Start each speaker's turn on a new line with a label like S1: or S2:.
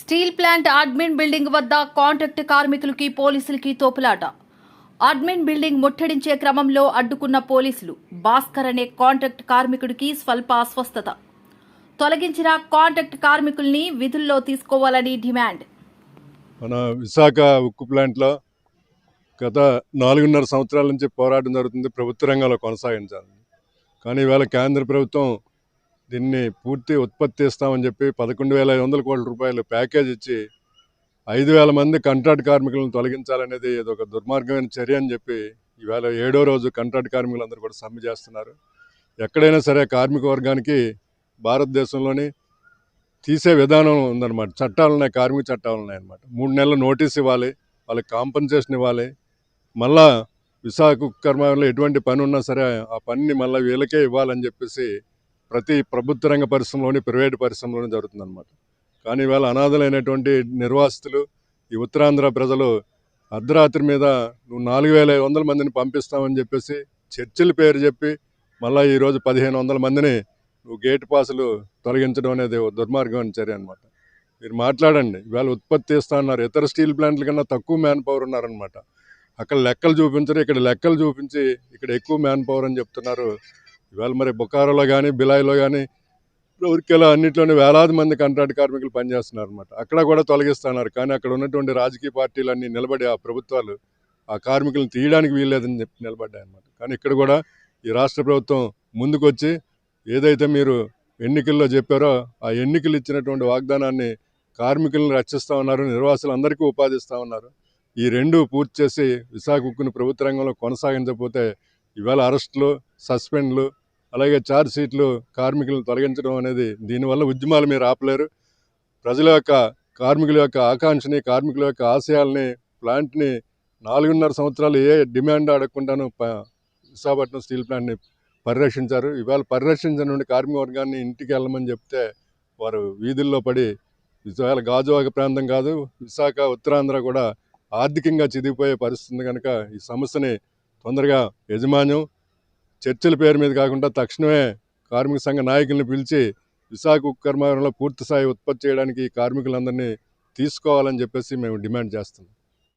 S1: Steel plant admin building వద్ద contract కార్మికులకి పోలీసులకి తోపులాట. అడ్మిన్ బిల్డింగ్ ముట్టడించే క్రమంలో అడ్డుకున్న పోలీసులు భాస్కర్ అనే కాంట్రాక్ట్ కార్మికుడికి స్వల్ప అస్వస్థత. తొలగించిన కాంట్రాక్ట్ కార్మికుల్ని విధుల్లో తీసుకోవాలని డిమాండ్.
S2: మన విశాఖ ఉక్కు ప్లాంట్లో గత నాలుగున్నర సంవత్సరాల నుంచి పోరాటం జరుగుతుంది ప్రభుత్వ రంగంలో కొనసాగించాలి కానీ ఇవాళ కేంద్ర ప్రభుత్వం దీన్ని పూర్తి ఉత్పత్తి ఇస్తామని చెప్పి పదకొండు వేల ఐదు వందల కోట్ల రూపాయలు ప్యాకేజ్ ఇచ్చి ఐదు వేల మంది కాంట్రాక్ట్ కార్మికులను తొలగించాలనేది ఇది ఒక దుర్మార్గమైన చర్య అని చెప్పి ఈవేళ ఏడో రోజు కాంట్రాక్ట్ కార్మికులందరూ కూడా సమ్మె చేస్తున్నారు. ఎక్కడైనా సరే కార్మిక వర్గానికి భారతదేశంలోని తీసే విధానం ఉందన్నమాట. చట్టాలు ఉన్నాయి కార్మిక చట్టాలు ఉన్నాయి అన్నమాట. మూడు నెలల నోటీస్ ఇవ్వాలి వాళ్ళకి కాంపన్సేషన్ ఇవ్వాలి. మళ్ళా విశాఖ కర్మాలో ఎటువంటి పని ఉన్నా సరే ఆ పనిని మళ్ళీ వీళ్ళకే ఇవ్వాలని చెప్పేసి ప్రతి ప్రభుత్వ రంగ పరిశ్రమలోని ప్రైవేట్ పరిశ్రమలోనే జరుగుతుందన్నమాట. కానీ ఇవాళ అనాథలైనటువంటి నిర్వాసితులు ఈ ఉత్తరాంధ్ర ప్రజలు అర్ధరాత్రి మీద నువ్వు నాలుగు వేల ఐదు వందల మందిని పంపిస్తామని చెప్పేసి చర్చిల పేరు చెప్పి మళ్ళీ ఈరోజు పదిహేను వందల మందిని నువ్వు గేట్ పాసులు తొలగించడం అనేది దుర్మార్గం అని చర్య అనమాట మీరు మాట్లాడండి. ఇవాళ ఉత్పత్తి చేస్తా అన్నారు. ఇతర స్టీల్ ప్లాంట్ల కన్నా తక్కువ మ్యాన్ పవర్ ఉన్నారనమాట అక్కడ లెక్కలు చూపించరు. ఇక్కడ లెక్కలు చూపించి ఇక్కడ ఎక్కువ మ్యాన్ పవర్ అని చెప్తున్నారు. ఇవాళ మరి బొకారోలో కానీ బిలాయిలో కానీ ఊరికేలా అన్నింటిలోనే వేలాది మంది కాంట్రాక్ట్ కార్మికులు పనిచేస్తున్నారు అనమాట అక్కడ కూడా తొలగిస్తున్నారు. కానీ అక్కడ ఉన్నటువంటి రాజకీయ పార్టీలన్నీ నిలబడి ఆ ప్రభుత్వాలు ఆ కార్మికులను తీయడానికి వీల్లేదని చెప్పి నిలబడ్డాయి అనమాట కానీ ఇక్కడ కూడా ఈ రాష్ట్ర ప్రభుత్వం ముందుకొచ్చి ఏదైతే మీరు ఎన్నికల్లో చెప్పారో ఆ ఎన్నికలు ఇచ్చినటువంటి వాగ్దానాన్ని కార్మికులను రక్షిస్తూ ఉన్నారు నిర్వాసులందరికీ ఉపాధి ఇస్తూ ఉన్నారు. ఈ రెండు పూర్తి చేసి విశాఖ ఉక్కును ప్రభుత్వ రంగంలో కొనసాగించకపోతే ఇవాళ అరెస్టులు సస్పెండ్లు అలాగే చార్జ్ షీట్లు కార్మికులను తొలగించడం అనేది దీనివల్ల ఉద్యమాలు మీరు ఆపలేరు. ప్రజల యొక్క కార్మికుల యొక్క ఆకాంక్షని కార్మికుల యొక్క ఆశయాల్ని ప్లాంట్ని నాలుగున్నర సంవత్సరాలు ఏ డిమాండ్ అడగకుండాను ప- విశాఖపట్నం స్టీల్ ప్లాంట్ని పరిరక్షించారు. ఇవాళ పరిరక్షించిన కార్మిక వర్గాన్ని ఇంటికి వెళ్ళమని చెప్తే వారు వీధుల్లో పడి ఇవాళ గాజువాక ప్రాంతం కాదు విశాఖ ఉత్తరాంధ్ర కూడా ఆర్థికంగా చిదిగిపోయే పరిస్థితి కనుక ఈ సమస్యని తొందరగా యజమాన్యం చర్చల పేరు మీద కాకుండా తక్షణమే కార్మిక సంఘ నాయకుల్ని పిలిచి విశాఖ ఉక్కు కర్మాగారంలో పూర్తి స్థాయి ఉత్పత్తి చేయడానికి ఈ కార్మికులందరినీ తీసుకోవాలని చెప్పేసి మేము డిమాండ్ చేస్తున్నాం.